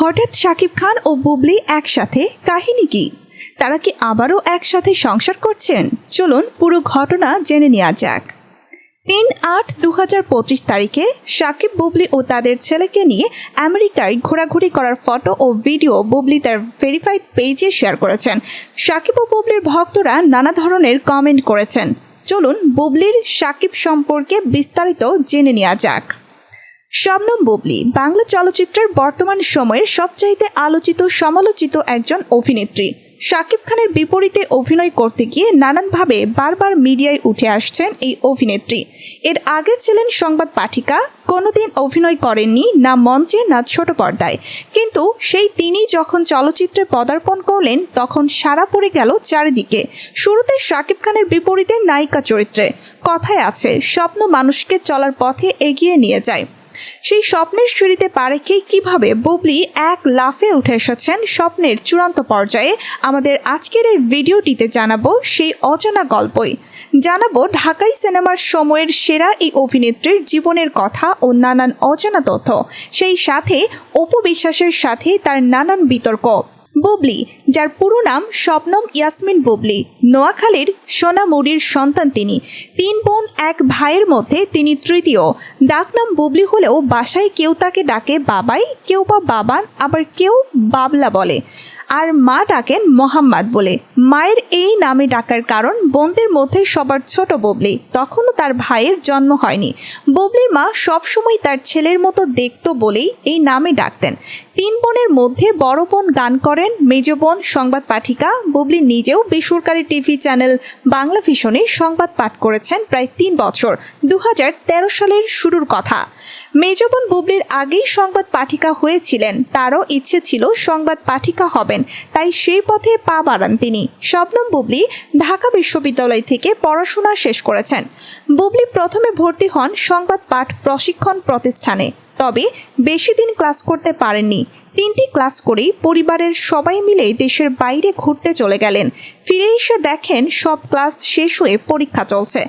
হঠাৎ শাকিব খান ও বুবলি একসাথে কাহিনী কি? তারা কি আবারও একসাথে সংসার করছেন? চলুন পুরো ঘটনা জেনে নেওয়া যাক। তিন আট দু হাজার পঁচিশ তারিখে সাকিব, বুবলি ও তাদের ছেলেকে নিয়ে আমেরিকায় ঘোরাঘুরি করার ফটো ও ভিডিও বুবলি তার ভেরিফাইড পেজে শেয়ার করেছেন। সাকিব ও বুবলির ভক্তরা নানা ধরনের কমেন্ট করেছেন। চলুন বুবলির সাকিব সম্পর্কে বিস্তারিত জেনে নেওয়া যাক। শবনম বুবলি, বাংলা চলচ্চিত্রের বর্তমান সময়ের সবচাইতে আলোচিত সমালোচিত একজন অভিনেত্রী। শাকিব খানের বিপরীতে অভিনয় করতে গিয়ে নানানভাবে বারবার মিডিয়ায় উঠে আসছেন এই অভিনেত্রী। এর আগে ছিলেন সংবাদ পাঠিকা, কোনোদিন অভিনয় করেননি না মঞ্চে না ছোট পর্দায়। কিন্তু সেই তিনি যখন চলচ্চিত্রে পদার্পণ করলেন, তখন সারা পড়ে গেল চারিদিকে। শুরুতে শাকিব খানের বিপরীতে নায়িকা চরিত্রে। কথায় আছে, স্বপ্ন মানুষকে চলার পথে এগিয়ে নিয়ে যায়। সেই স্বপ্নের সিঁড়িতে পা রেখে কীভাবে বুবলি এক লাফে উঠে এসেছেন স্বপ্নের চূড়ান্ত পর্যায়ে, আমাদের আজকের এই ভিডিওটিতে জানাব সেই অজানা গল্পই। জানাব ঢাকাই সিনেমার সময়ের সেরা এই অভিনেত্রীর জীবনের কথা ও নানান অজানা তথ্য। সেই সাথে, অপু বিশ্বাসের সাথে তার নানান বিতর্ক। বুবলি, যার পুরো নাম স্বপ্নম ইয়াসমিন বুবলি। নোয়াখালীর সোনামুড়ির সন্তান তিনি। তিন বোন, এক ভাইয়ের মধ্যে তিনি তৃতীয়। ডাকনাম বুবলি হলেও বাসায় কেউ তাকে ডাকে বাবাই, কেউ বা বাবান, আবার কেউ বাবলা বলে। আর মা ডাকেন মোহাম্মদ বলে। মায়ের এই নামে ডাকার কারণ বোনদের মধ্যে সবার ছোট ববলি। তখনও তার ভাইয়ের জন্ম হয়নি। ববলির মা সবসময় তার ছেলের মতো দেখতো বলেই এই নামে ডাকতেন। তিন বোনের মধ্যে বড় বোন গান করেন, মেজ বোন সংবাদ পাঠিকা, বুবলি নিজেও বেসরকারি টিভি চ্যানেল বাংলা ভিশনে সংবাদ পাঠ করেছেন প্রায় তিন বছর দু হাজার তেরো সালের শুরুর কথা। মেজ বোন বুবলির আগেই সংবাদ পাঠিকা হয়েছিলেন, তারও ইচ্ছে ছিল সংবাদ পাঠিকা হবেন। তাই সেই পথে পা বাড়ান তিনি। শবনম বুবলি ঢাকা বিশ্ববিদ্যালয় থেকে পড়াশোনা শেষ করেছেন। বুবলি প্রথমে ভর্তি হন সংবাদ পাঠ প্রশিক্ষণ প্রতিষ্ঠানে। তবে বেশি দিন ক্লাস করতে পারেননি। তিনটি ক্লাস করেই পরিবারের সবাই মিলে দেশের বাইরে ঘুরতে চলে গেলেন। ফিরে এসে দেখেন সব ক্লাস শেষ হয়ে পরীক্ষা চলছে।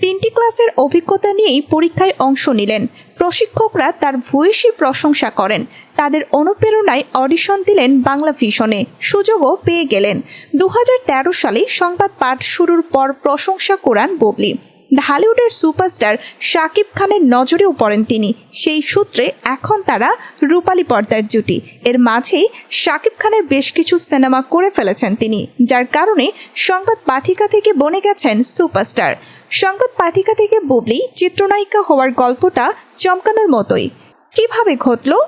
তিনটি ক্লাসের অভিজ্ঞতা নিয়েই পরীক্ষায় অংশ নিলেন। প্রশিক্ষকরা তার ভূয়সী প্রশংসা করেন। তাদের অনুপ্রেরণায় অডিশন দিলেন বাংলা ভিশনে। সুযোগও পেয়ে গেলেন। দু হাজার তেরো সালে সংবাদ পাঠ শুরুর পর প্রশংসা কোরআন বুবলি। ঢালিউডের সুপারস্টার শাকিব খানের নজরেও পড়েন তিনি। সেই সূত্রে এখন তারা রূপালী পর্দার জুটি। এর মাঝেই শাকিব খানের বেশ কিছু সিনেমা করে ফেলেছেন তিনি, যার কারণে সংবাদ পাঠিকা থেকে বনে গেছেন সুপারস্টার। সংবাদ পাঠিকা থেকে বুবলি চিত্রনায়িকা হওয়ার গল্পটা চমকানোর মতোই। কীভাবে ঘটলো?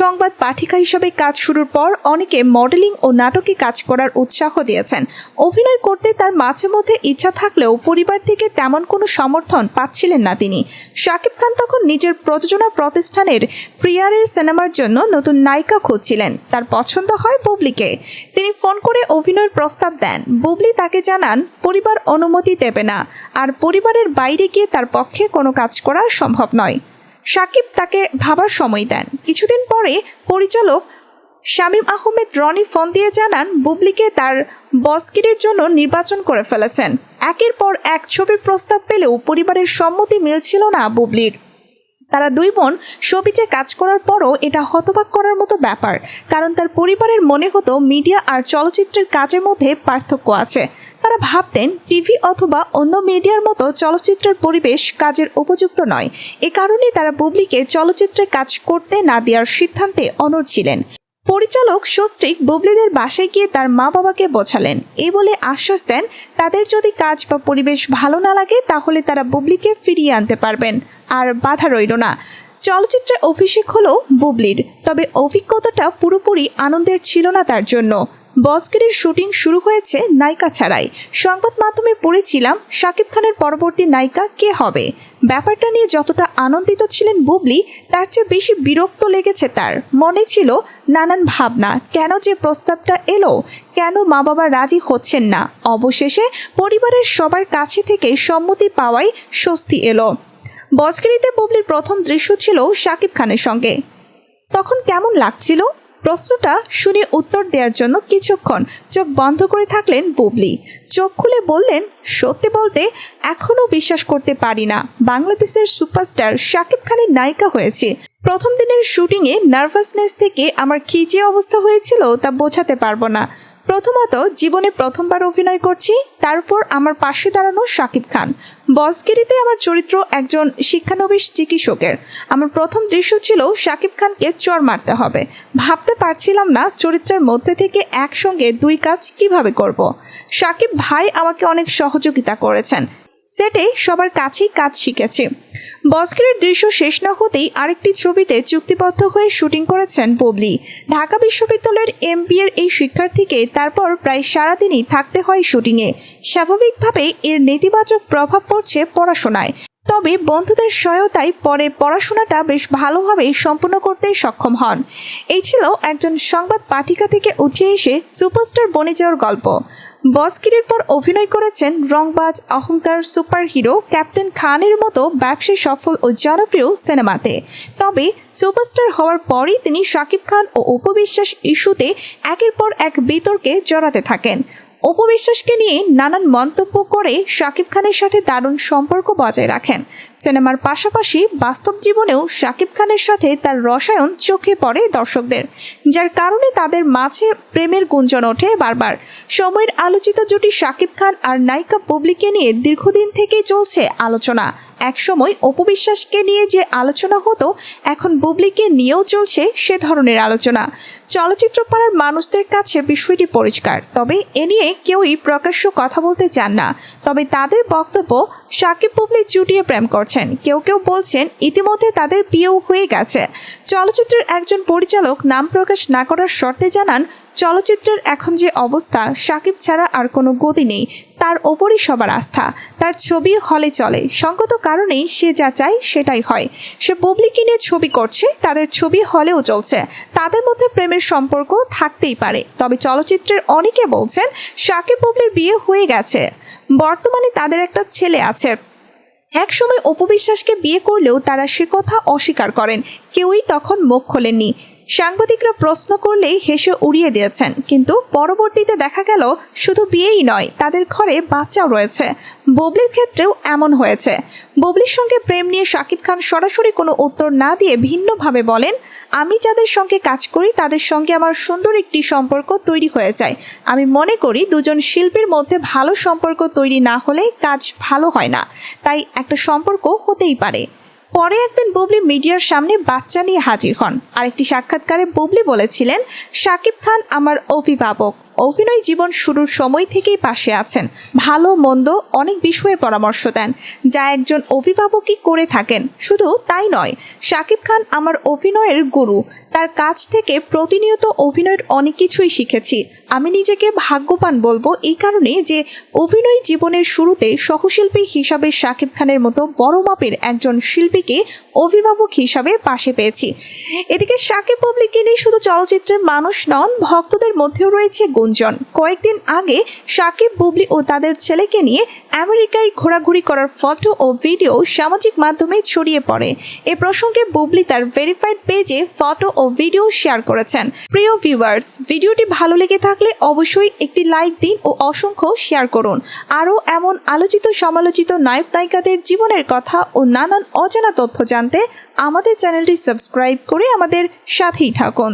সংবাদ পাঠিকা হিসেবে কাজ শুরুর পর অনেকে মডেলিং ও নাটকে কাজ করার উৎসাহ দিয়েছেন। অভিনয় করতে তার মাঝে মধ্যে ইচ্ছা থাকলেও পরিবার থেকে তেমন কোনো সমর্থন পাচ্ছিলেন না তিনি। শাকিব খান তখন নিজের প্রযোজনা প্রতিষ্ঠানের প্রিয়ারে সিনেমার জন্য নতুন নায়িকা খুঁজছিলেন। তার পছন্দ হয় বুবলিকে। তিনি ফোন করে অভিনয়ের প্রস্তাব দেন। বুবলি তাকে জানান, পরিবার অনুমতি দেবে না। আর পরিবারের বাইরে গিয়ে তার পক্ষে কোনো কাজ করা সম্ভব নয়। সাকিব তাকে ভাবার সময় দেন। কিছুদিন পরে পরিচালক শামীম আহমেদ রনি ফোন দিয়ে জানান, বুবলিকে তার বসকিরের জন্য নির্বাচন করে ফেলেছেন। একের পর এক ছবির প্রস্তাব পেলেও পরিবারের সম্মতি মিলছিল না বুবলির। তারা দুই বোন শোবিজে কাজ করার পরও এটা হতবাক করার মতো ব্যাপার, কারণ তার পরিবারের মনে হতো মিডিয়া আর চলচ্চিত্রের কাজের মধ্যে পার্থক্য আছে। তারা ভাবতেন, টিভি অথবা অন্য মিডিয়ার মতো চলচ্চিত্রের পরিবেশ কাজের উপযুক্ত নয়। এ কারণে তারা বুবলিকে চলচ্চিত্রে কাজ করতে না দেওয়ার সিদ্ধান্তে অনড় ছিলেন। পরিচালক স্বস্তিক বুবলিদের বাসায় গিয়ে তার মা বাবাকে বোঝালেন। এই বলে আশ্বাস দেন, তাদের যদি কাজ বা পরিবেশ ভালো না লাগে, তাহলে তারা বুবলিকে ফিরিয়ে আনতে পারবেন। আর বাধা রইল না। চলচ্চিত্রে অভিষেক হলো বুবলির, তবে অভিজ্ঞতাটা পুরোপুরি আনন্দের ছিল না তার জন্য। বসগিরির শুটিং শুরু হয়েছে নায়িকা ছাড়াই। সংবাদ মাধ্যমে পড়েছিলাম শাকিব খানের পরবর্তী নায়িকা কে হবে। ব্যাপারটা নিয়ে যতটা আনন্দিত ছিলেন বুবলি, তার চেয়ে বেশি বিরক্ত লেগেছে তার। মনে ছিল, নানান ভাবনা, কেন যে প্রস্তাবটা এলো? কেন মা বাবা রাজি হচ্ছেন না? অবশেষে পরিবারের সবার কাছে থেকে সম্মতি পাওয়াই স্বস্তি এলো। বসগিরিতে বুবলির প্রথম দৃশ্য ছিল শাকিব খানের সঙ্গে। তখন কেমন লাগছিল? প্রশ্নটা শুনে উত্তর দেওয়ার জন্য কিছুক্ষণ চোখ বন্ধ করে থাকলেন বুবলি। চোখ খুলে বললেন, সত্যি বলতে এখনও বিশ্বাস করতে পারি না। বাংলাদেশের সুপারস্টার শাকিব খানের নায়িকা হয়েছে। প্রথম দিনের শুটিংয়ে নার্ভাসনেস থেকে আমার কী যে অবস্থা হয়েছিল তা বোঝাতে পারব না। প্রথমত, জীবনে প্রথমবার অভিনয় করছি, তারপর আমার পাশে দাঁড়ানো শাকিব খান। বসগিরিতে আমার চরিত্র একজন শিক্ষানবিশ চিকিৎসকের। আমার প্রথম দৃশ্য ছিল শাকিব খানকে চর মারতে হবে। ভাবতে পারছিলাম না চরিত্রের মধ্যে থেকে একসঙ্গে দুই কাজ কীভাবে করব। সাকিব ভাই আমাকে অনেক সহযোগিতা করেছেন। সেটে সবার কাছেই কাজ শিখেছে। বস্কের দৃশ্য শেষ না হতেই আরেকটি ছবিতে চুক্তিবদ্ধ হয়ে শুটিং করেছেন বুবলি। ঢাকা বিশ্ববিদ্যালয়ের এম এর এই শিক্ষার্থীকে তারপর প্রায় সারাদিনই থাকতে হয় শুটিংয়ে। স্বাভাবিকভাবে এর নেতিবাচক প্রভাব পড়ছে পড়াশোনায়। তবে বন্ধুদের সহায়তায় পরে পড়াশোনাটা বেশ ভালোভাবেই সম্পূর্ণ করতে সক্ষম হন। এই ছিল একজন সংবাদ পাঠিকা থেকে উঠে এসে সুপারস্টার বনে যাওয়ার গল্প বসকিরের পর অভিনয় করেছেন রংবাজ, অহংকার, সুপারহিরো, ক্যাপ্টেন খানের মতো ব্যবসায়ী, সফল ও জনপ্রিয় সিনেমাতে। তবে সুপারস্টার হওয়ার পরই তিনি শাকিব খান ও উপবিশ্বাস ইস্যুতে একের পর এক বিতর্কে জড়াতে থাকেন। অপবিশ্বাসকে নিয়ে নানান মন্তব্য করে শাকিব খানের সাথে দারুণ সম্পর্ক বজায় রাখেন। সিনেমার পাশাপাশি বাস্তব জীবনেও শাকিব খানের সাথে তার রসায়ন চোখে পড়ে দর্শকদের, যার কারণে তাদের মাঝে প্রেমের গুঞ্জন ওঠে বারবার। সময়ের আলোচিত জুটি শাকিব খান আর নায়িকা পুবলিকে নিয়ে দীর্ঘদিন থেকেই চলছে আলোচনা। একসময় অপবিশ্বাসকে নিয়ে যে আলোচনা হতো, এখন বুবলিকে নিয়েও চলছে সে ধরনের আলোচনা। চলচ্চিত্র পাড়ার মানুষদের কাছে বিষয়টি পরিষ্কার, তবে এ নিয়ে কেউই প্রকাশ্য কথা বলতে চান না। তবে তাদের বক্তব্য সাকিব বুবলি চুটিয়ে প্রেম করছেন। কেউ কেউ বলছেন, ইতিমধ্যে তাদের বিয়েও হয়ে গেছে। চলচ্চিত্রের একজন পরিচালক নাম প্রকাশ না করার শর্তে জানান চলচ্চিত্রের এখন যে অবস্থা, সাকিব ছাড়া আর কোনো গতি নেই। তার ওপরই সবার আস্থা। তার ছবি হলে চলে। সঙ্গত কারণেই সে যা চায় সেটাই হয়। সে বুবলিকে নিয়ে ছবি করছে, তাদের ছবি হলেও চলছে। তাদের মধ্যে প্রেমের সম্পর্ক থাকতেই পারে। তবে চলচ্চিত্রের অনেকে বলছেন, সাকিব বুবলির বিয়ে হয়ে গেছে। বর্তমানে তাদের একটা ছেলে আছে। একসময় অপবিশ্বাসকে বিয়ে করলেও তারা সে কথা অস্বীকার করেন। কেউই তখন মুখ খোলেননি। সাংবাদিকরা প্রশ্ন করলেই হেসে উড়িয়ে দিয়েছেন, কিন্তু পরবর্তীতে দেখা গেল শুধু বিয়েই নয়, তাদের ঘরে বাচ্চাও রয়েছে। ববলির ক্ষেত্রেও এমন হয়েছে। ববলির সঙ্গে প্রেম নিয়ে শাকিব খান সরাসরি কোনো উত্তর না দিয়ে ভিন্নভাবে বলেন, আমি যাদের সঙ্গে কাজ করি, তাদের সঙ্গে আমার সুন্দর একটি সম্পর্ক তৈরি হয়ে যায়। আমি মনে করি দুজন শিল্পীর মধ্যে ভালো সম্পর্ক তৈরি না হলে কাজ ভালো হয় না। তাই একটা সম্পর্ক হতেই পারে। পরে একদিন বুবলি মিডিয়ার সামনে বাচ্চা নিয়ে হাজির হন। আরেকটি সাক্ষাৎকারে বুবলি বলেছিলেন, শাকিব খান আমার অভিভাবক। অভিনয় জীবন শুরুর সময় থেকেই পাশে আছেন। ভালো, মন্দ অনেক বিষয়ে পরামর্শ দেন। যা একজন অভিভাবকই করে থাকেন। শুধু তাই নয়, শাকিব খান আমার অভিনয়ের গুরু। তার কাছ থেকে প্রতিনিয়ত অভিনয়ের অনেক কিছুই শিখেছি। আমি নিজেকে ভাগ্যবান বলব এই কারণে যে অভিনয় জীবনের শুরুতে সহশিল্পী হিসাবে শাকিব খানের মতো বড় মাপের একজন শিল্পীকে অভিভাবক হিসাবে পাশে পেয়েছি। এদিকে শাকিব পাবলিককে নিয়ে শুধু চলচ্চিত্রের মানুষ নন, ভক্তদের মধ্যেও রয়েছে গুঞ্জন। কয়েকদিন আগে সাকিব, বুবলি ও তাদের ছেলেকে নিয়ে আমেরিকায় ঘোরাঘুরি করার ফটো ও ভিডিও সামাজিক মাধ্যমে ছড়িয়ে পড়ে। এ প্রসঙ্গে বুবলি তার ভেরিফাইড পেজে ফটো ও ভিডিও শেয়ার করেছেন। প্রিয় ভিউয়ার্স ভিডিওটি ভালো লেগে থাকলে অবশ্যই একটি লাইক দিন ও অসংখ্য শেয়ার করুন। আরও এমন আলোচিত সমালোচিত নায়ক নায়িকাদের জীবনের কথা ও নানান অজানা তথ্য জানতে আমাদের চ্যানেলটি সাবস্ক্রাইব করে আমাদের সাথেই থাকুন।